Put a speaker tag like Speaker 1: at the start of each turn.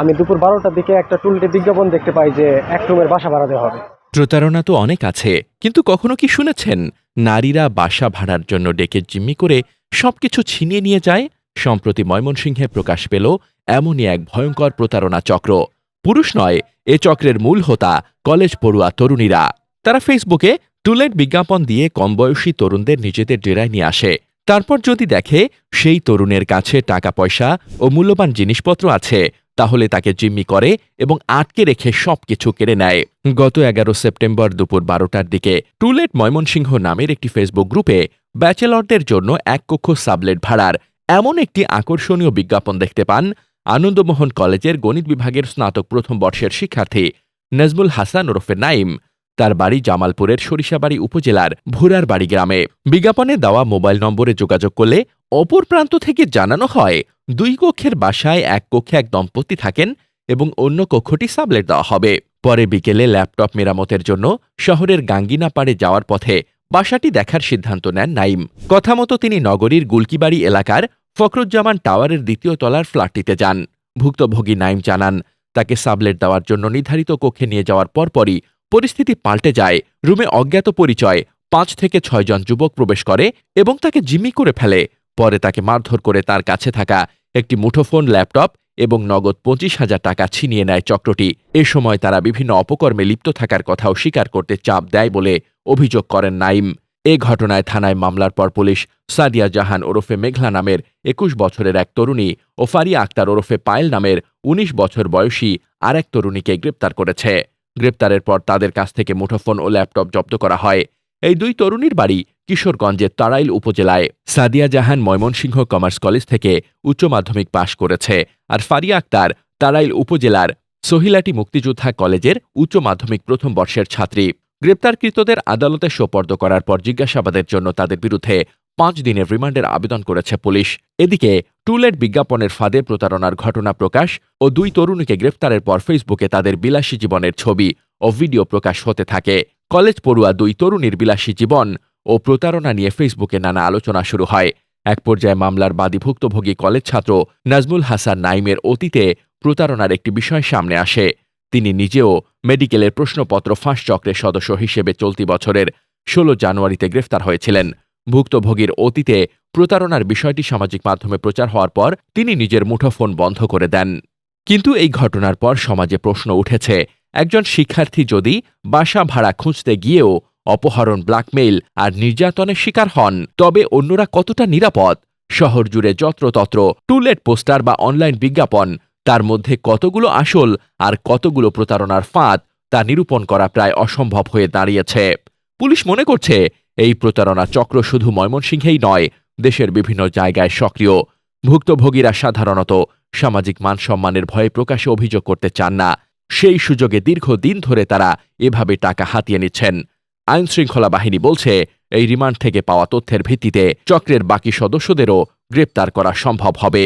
Speaker 1: আমি দুপুর বারোটার দিকে একটা টুলটে বিজ্ঞাপন দেখতে পাই যে এক রুমের বাসা ভাড়া দেওয়া হবে।
Speaker 2: প্রতারণা তো অনেক আছে, কিন্তু কখনো কি শুনেছেন? নারীরা বাসা ভাড়ার জন্য ডেকে জিম্মি করে সবকিছু ছিনিয়ে নিয়ে যায়? সম্প্রতি ময়মনসিংহে প্রকাশ পেল, এমনই এক ভয়ঙ্কর প্রতারণা চক্র। পুরুষ নয়, এ চক্রের মূল হোতা কলেজ পড়ুয়া তরুণীরা। তারা ফেসবুকে টুলেট বিজ্ঞাপন দিয়ে কম বয়সী তরুণদের নিজেদের ডেরায় নিয়ে আসে। তারপর যদি দেখে, সেই তরুণের কাছে টাকা পয়সা ও মূল্যবান জিনিসপত্র আছে তাহলে তাকে জিম্মি করে এবং আটকে রেখে সবকিছু কেড়ে নেয়। গত এগারো সেপ্টেম্বর দুপুর বারোটার দিকে টুলেট ময়মনসিংহ নামের একটি ফেসবুক গ্রুপে ব্যাচেলরদের জন্য এক কক্ষ সাবলেট ভাড়ার এমন একটি আকর্ষণীয় বিজ্ঞাপন দেখতে পান আনন্দমোহন কলেজের গণিত বিভাগের স্নাতক প্রথম বর্ষের শিক্ষার্থী নজমুল হাসান ওরফে নাইম। তার বাড়ি জামালপুরের সরিষাবাড়ি উপজেলার ভুরার বাড়ি গ্রামে। বিজ্ঞাপনে দেওয়া মোবাইল নম্বরে যোগাযোগ করলে অপর প্রান্ত থেকে জানানো হয় দুই কক্ষের বাসায় এক কক্ষে এক দম্পতি থাকেন এবং অন্য কক্ষটি সাবলেট দেওয়া হবে। পরে বিকেলে ল্যাপটপ মেরামতের জন্য শহরের গাঙ্গিনাপাড়ে যাওয়ার পথে বাসাটি দেখার সিদ্ধান্ত নেন নাইম। কথা মতো তিনি নগরীর গুলকিবাড়ি এলাকার ফখরুজ্জামান টাওয়ারের দ্বিতীয় তলার ফ্ল্যাটটিতে যান। ভুক্তভোগী নাইম জানান, তাকে সাবলেট দেওয়ার জন্য নির্ধারিত কক্ষে নিয়ে যাওয়ার পরপরই পরিস্থিতি পাল্টে যায়। রুমে অজ্ঞাত পরিচয়, পাঁচ থেকে ছয়জন যুবক প্রবেশ করে এবং তাকে জিম্মি করে ফেলে। পরে তাকে মারধর করে তার কাছে থাকা একটি মুঠোফোন, ল্যাপটপ এবং নগদ পঁচিশ হাজার টাকা ছিনিয়ে নেয় চক্রটি। এ সময় তারা বিভিন্ন অপকর্মে লিপ্ত থাকার কথাও স্বীকার করতে চাপ দেয় বলে অভিযোগ করেন নাইম। এ ঘটনায় থানায় মামলার পর পুলিশ সাদিয়া জাহান ওরফে মেঘলা নামের একুশ বছরের এক তরুণী ও ফারিয়া আক্তার ওরফে পায়েল নামের ১৯ বছর বয়সী আরেক তরুণীকে গ্রেপ্তার করেছে। গ্রেপ্তারের পর তাদের কাছ থেকে মুঠোফোন ও ল্যাপটপ জব্দ করা হয়। এই দুই তরুণীর বাড়ি কিশোরগঞ্জের তারাইল উপজেলায়। সাদিয়া জাহান ময়মনসিংহ কমার্স কলেজ থেকে উচ্চ মাধ্যমিক পাশ করেছে আর ফারিয়া আক্তার তারাইল উপজেলার সহিলাটি মুক্তিযোদ্ধা কলেজের উচ্চ মাধ্যমিক প্রথম বর্ষের ছাত্রী। গ্রেপ্তারকৃতদের আদালতে সোপর্দ করার পর জিজ্ঞাসাবাদের জন্য তাদের বিরুদ্ধে পাঁচ দিনের রিমান্ডের আবেদন করেছে পুলিশ। এদিকে টুলেট বিজ্ঞাপনের ফাঁদে প্রতারণার ঘটনা প্রকাশ ও দুই তরুণীকে গ্রেফতারের পর ফেসবুকে তাদের বিলাসী জীবনের ছবি ও ভিডিও প্রকাশ হতে থাকে। কলেজ পড়ুয়া দুই তরুণীর বিলাসী জীবন ও প্রতারণা নিয়ে ফেসবুকে নানা আলোচনা শুরু হয়। এক পর্যায়ে মামলার বাদী ভুক্তভোগী কলেজ ছাত্র নাজমুল হাসান নাইমের অতীতে প্রতারণার একটি বিষয় সামনে আসে। তিনি নিজেও মেডিকেলের প্রশ্নপত্র ফাঁস চক্রের সদস্য হিসেবে চলতি বছরের ষোলো জানুয়ারিতে গ্রেফতার হয়েছিলেন। ভুক্তভোগীর অতীতে প্রতারণার বিষয়টি সামাজিক মাধ্যমে প্রচার হওয়ার পর তিনি নিজের মুঠোফোন বন্ধ করে দেন। কিন্তু এই ঘটনার পর সমাজে প্রশ্ন উঠেছে, একজন শিক্ষার্থী যদি বাসা ভাড়া খুঁজতে গিয়েও অপহরণ ব্ল্যাকমেইল আর নির্যাতনের শিকার হন, তবে অন্যরা কতটা নিরাপদ? শহর জুড়ে যত্রতত্র টুলেট পোস্টার বা অনলাইন বিজ্ঞাপন, তার মধ্যে কতগুলো আসল আর কতগুলো প্রতারণার ফাঁদ তা নিরূপণ করা প্রায় অসম্ভব হয়ে দাঁড়িয়েছে। পুলিশ মনে করছে, এই প্রতারণা চক্র শুধু ময়মনসিংহেই নয়, দেশের বিভিন্ন জায়গায় সক্রিয়। ভুক্তভোগীরা সাধারণত সামাজিক মানসম্মানের ভয়ে প্রকাশে অভিযোগ করতে চান না। সেই সুযোগে দীর্ঘদিন ধরে তারা এভাবে টাকা হাতিয়ে নিচ্ছেন। আইনশৃঙ্খলা বাহিনী বলছে, এই রিমান্ড থেকে পাওয়া তথ্যের ভিত্তিতে চক্রের বাকি সদস্যদেরও গ্রেপ্তার করা সম্ভব হবে।